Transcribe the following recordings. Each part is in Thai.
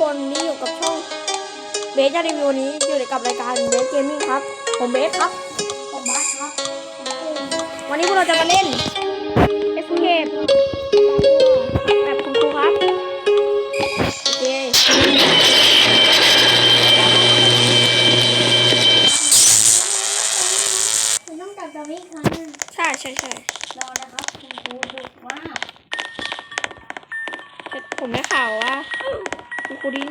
คนนี่อยู่กับช่องเบสจะรีวิววันนี้อยู่กับรายการเบสเกมมิ่งครับ ผมเบสครับผมบัสครับ วันนี้พวกเราจะมาเล่น Escape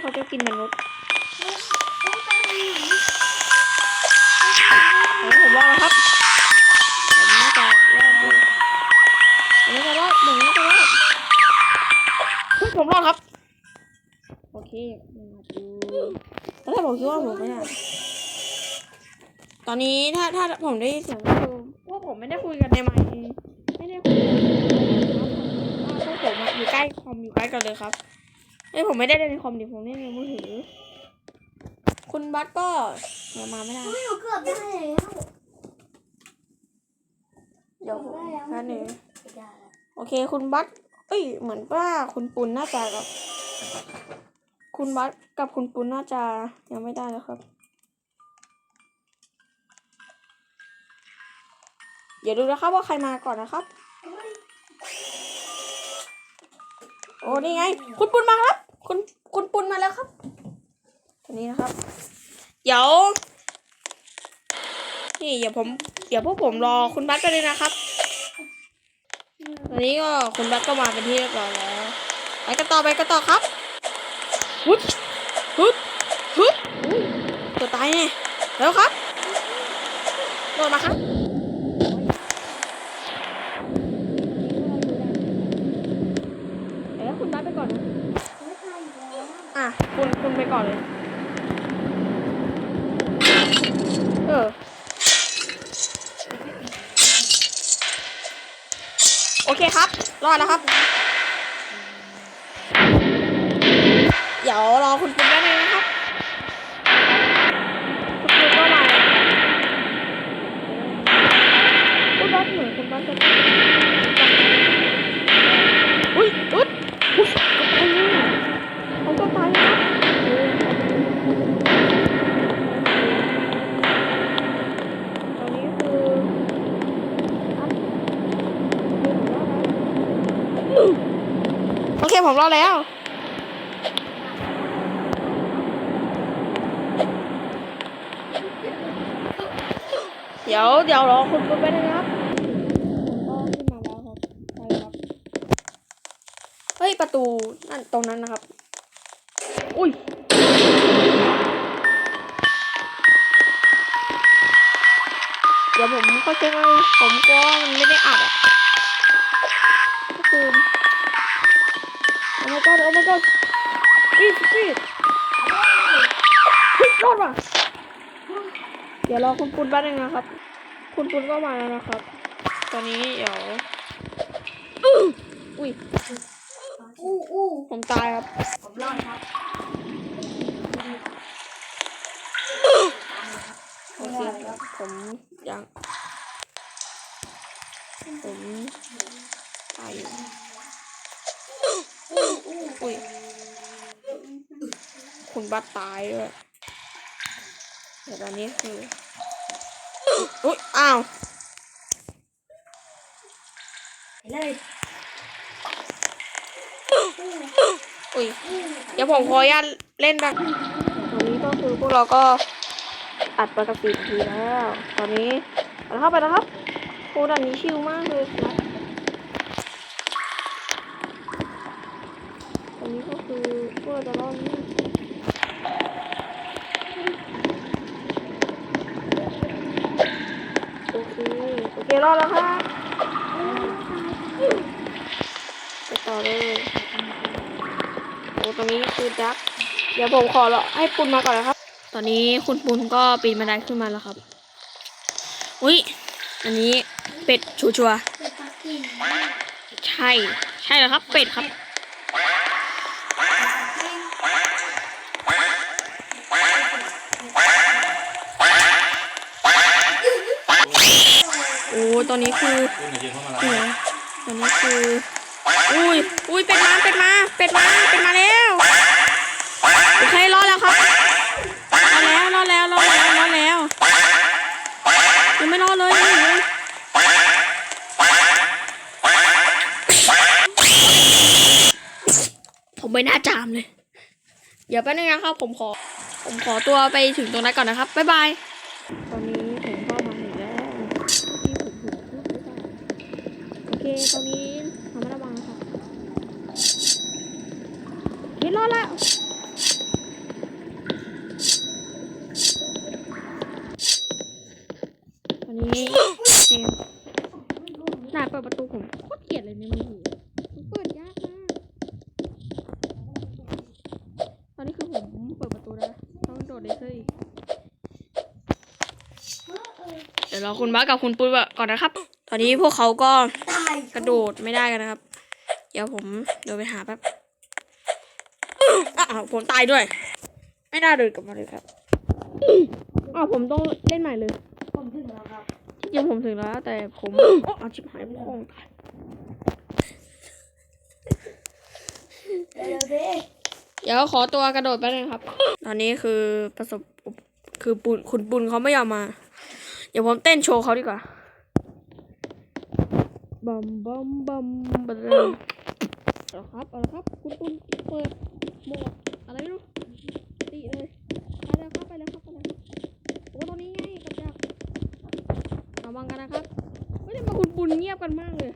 เขาจะกินมนุษย์ต้องตามไปไหนงั้นผมรอดแล้วครับผมน่าจะรอดอยู่ผมน่าจะรอดผมน่าจะรอดเฮ้ยผมรอดครับ โอเคมาดูตอนแรกผมคิดว่าผมไม่ได้ตอนนี้ถ้าถ้าผมได้ยินเสียงก็คือว่าผมไม่ได้คุยกันในไมค์ไม่ได้คุยกันพราะผมอะอยู่ใกล้คอมอยู่ใกล้กันเลยครับ เอ้ยผมไม่ได้เล่นในคอมดิผมเล่นในมือถือ คุณบัสก็ยังมาไม่ได้ ไม่หนูเกือบได้แล้วเดี๋ยวผมได้แล้วนั่นเองไม่ได้แล้วโอเคคุณบัสเอ้ยเหมือนว่าคุณปุณน่าจะกับ คุณบัสกับคุณปุณน่าจะยังไม่ได้แล้วครับ เดี๋ยวดูนะครับว่าใครมาก่อนนะครับ โอ้นี่ไง คุณปุณมาครับ คุณคุณปุณมาแล้วครับตัวนี้นะครับ เดี๋ยว นี่เดี๋ยวผม เดี๋ยวพวกผมรอคุณบัสกันเลยนะครับตอนนี้ก็คุณบัสก็มาเป็นที่เรียบร้อยแล้วไปกันต่อไปกันต่อครับฮึดฮึดฮึดตัวตายแน่แล้วครับโดดมาครับเดี๋ยวคุณบัสไป ก่อนนะไม่ทันแล้วอะคุณคุณไปก่อนเลย เออ โอเคครับ รอดแล้วครับ เดี๋ยวรอคุณปุ๊กได้เลยนะครับ คุณปุ๊กก็มาคุณบัสเหมือนคุณบัสจะอุ้ยอุ๊ดอุ๊ยเขาก็ตายแล้วเออตอนนี้คืออัพ โอเคผมรอดแล้ว เดี๋ยวเดี๋ยวรอคุณปุ๊บไปนะครับผมก็ขึ้นมาแล้วครับไปแล้วครับเฮ้ย ประตูนั่นตรงนั้นนะครับ อุ้ยเดี๋ยวผมเข้าใจว่าผมก็มันไม่ได้อัดอะก็คือโอ้ my god โอ้ my god ปีดปีดเฮ้ยรอดว่ะ เดี๋ยวรอคุณปุณแป๊บนึงนะครับ คุณปุณก็มาแล้วนะครับ ตอนนี้เดี๋ยวอุ้ยอู้อู้ผมตายครับ ผมรอดครับโอเคผมยังผมตายอยู่ อุ้ยคุณบัตตายด้วยแต่ตอนนี้คืออุ้ยอ้าวไปเลยอุ้ยเดี๋ยวผมขออนุญาตเล่นแบบตอนนี้ก็คือพวกเราก็อัดไปกับสี่นาทีแล้ว ตอนนี้ไปแล้วครับไปแล้วครับโคดันนี้ชิลมากเลยครับตอนนี้ก็คือพวกเราจะ รอดนี่โอเคโอเครอดแล้วครับไปต่อเลยโอ้ตรงนี้คือดัก เดี๋ยวผมขอรอให้ปุณมาก่อนนะครับ ตอนนี้คุณปุณก็ปีนบันไดขึ้นมาแล้วครับ อุ้ย อันนี้เป็ดชัวร์เป็นปักกิ่งๆใช่ ใช่แล้วครับ เป็ดครับ ตัวนี้คือตัวนี้คือ อุ้ย อุ้ย เป็ดมา เป็ดมา เป็ดมา เป็ดมาแล้ว โอเค รอดแล้วครับ รอดแล้ว รอดแล้ว รอดแล้ว รอดแล้ว ยังไม่รอดเลยผมไปหน้าจามเลย เดี๋ยวแป๊บนึงนะครับ ผมขอ ผมขอตัวไปถึงตรงนั้นก่อนนะครับ บ๊ายบาย ตอนนี้ ตอนนี้ทำมาระวังนะครับเห็นรอดแล้วตอนนี้เจมหน้าเปิดประตูผมโคตรเกลียดเลยในมือถือมันเปิดยากมากตอนนี้คือผมเปิดประตูแล้วต้องโดดเลเซอร์อีกเดี๋ยวรอคุณบ้ากับคุณปุ้ยก่อนนะครับ ตอนนี้พวกเขาก็ กระโดดไม่ได้กันนะครับ เดี๋ยวผมเดินไปหาแป๊บอ้าวผมตายด้วย ไม่น่าเดินกลับมาเลยครับอ้าวผมต้องเล่นใหม่เลย ผมถึงแล้วครับที่จริงผมถึงแล้ว แต่ผมเอาชิบหายพองตายเร็วๆดิเดี๋ยวขอตัวกระโดดไปเลยครับ ตอนนี้คือประสบอุบคือปุนคุณปุนเขาไม่ยอมมา เดี๋ยวผมเต้นโชว์เขาดีกว่า บัมบัมบัมบัมเอาละครับเอาละครับ คุณปุนเปิดโหมดอะไรไม่รู้ตีเลยไปแล้วครับไปแล้วครับไปแล้วครับโอ้ตอนนี้ไงกับดักระวังกันนะครับไม่ได้มาคุณปุนเงียบกันมากเลย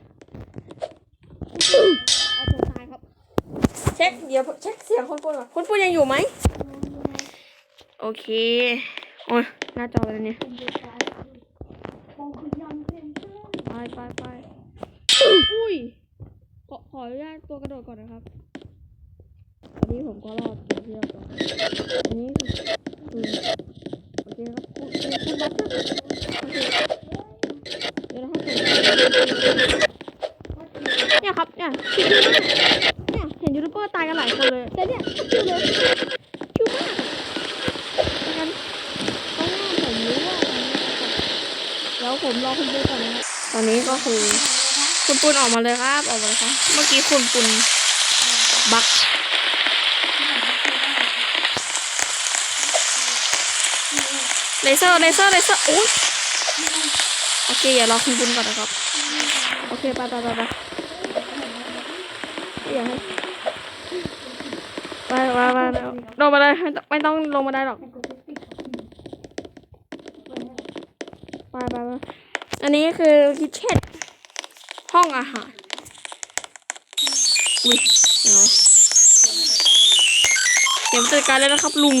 เอาผมตายครับ เช็คเดี๋ยวเช็คเสียงคุณปุ้นก่อนคุณปุ้นยังอยู่ไหมโอเคโอ้ยหน้าจออะไรเนี่ยผมคือยอมเป็นเพื่อนไปไปไปอุ้ยข อขออนุญาตตัวกระโดดก่อนนะครับ อันนี้ผมก็รอดเดี๋ยวเทียบก่อนอันนี้คือโอเคครับคุณคุณบัตรโอเคเดี๋ยวนะครับเนี่ยครับเนี่ยเนี่ยเห็นยูทูบเบอร์ตายกันหลายคนเลยแต่เนี่ยชิวเลยชิวมากงั้นต้องหน้าผมรู้ว่าอันนี้แล้วผมรอคุณปุ้ยก่อนนะครับตอนนี้ก็คือ คุณปุณออกมาเลยครับ ออกมาเลยครับ เมื่อกี้คุณปุณบักเลเซอร์เลเซอร์เลเซอร์โอ้ยโอเคอย่ารอคุณปุณก่อนนะครับ โอเคไปไปไปไปอย่าให้ไปไปไปลงมาเลยไม่ต้องไม่ต้องลงมาได้หรอกไปไปไปอันนี้คือคิทเช่น ห้องอาหารอุ้ยเดี๋ยวเดี๋ยวจัดการแล้วนะครับลุง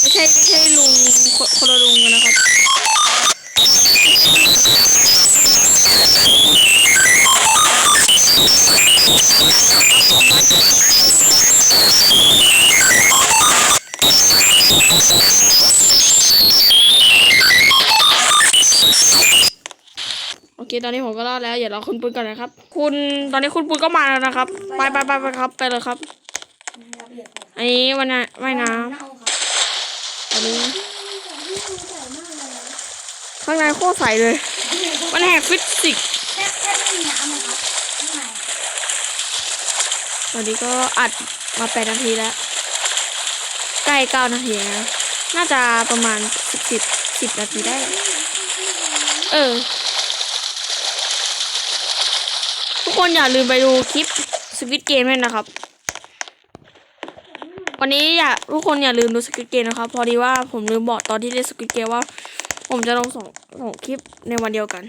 ไม่ใช่ไม่ใช่ลุงคนละลุงนะครับ เคตอนนี้ผมก็รอดแล้วอย่ารอคุณปุณก่อนนะครับ คุณตอนนี้คุณปุณก็มาแล้วนะครับ ไปไปไปไปครับไปเลยครับ อันนี้วันน่ะว่ายน้ำอันนี้ข้างในโคตรใสเลย มันแหกฟิสิกส์แค่แค่ไม่มีน้ำนะครับข้างในตอนนี้ก็อัดมาแปดนาทีแล้ว ใกล้เก้านาทีแล้วน่าจะประมาณสิบสิบสิบนาทีได้ เออ ทุก คนอย่าลืมไปดูคลิปสวิตเกมด้วยนะครับ วันนี้อย่าทุกคนอย่าลืมดูสกิทเกมนะครับ พอดีว่าผมลืมบอกตอนที่เล่นสกิทเกมว่า ผมจะลงสองสองคลิปในวันเดียวกัน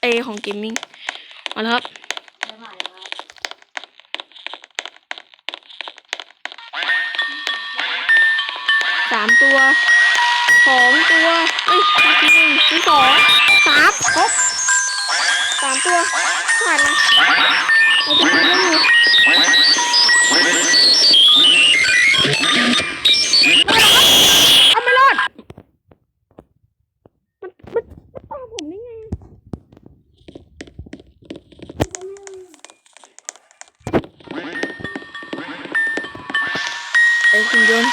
เอของเกมมิ่งมาแล้วครับสามตัวสองตัวเอ้ยหนึ่งสองสามครบสามตัว ผ่านนะเราจะได้อยู่รอดแล้วครับเอาไม่รอดมันมันมันตามผมได้ไงอะไอ้คุณยนต์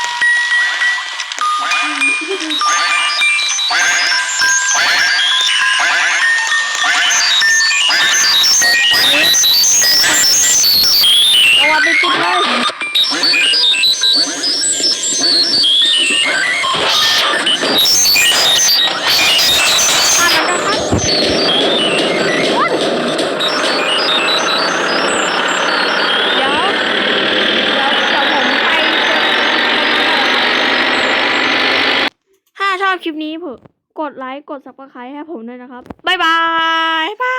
ปิดเลยคลิปนี้ผมกดไลค์ กดซับสไครต์ให้ผมด้วยนะครับ บ๊ายบายบาย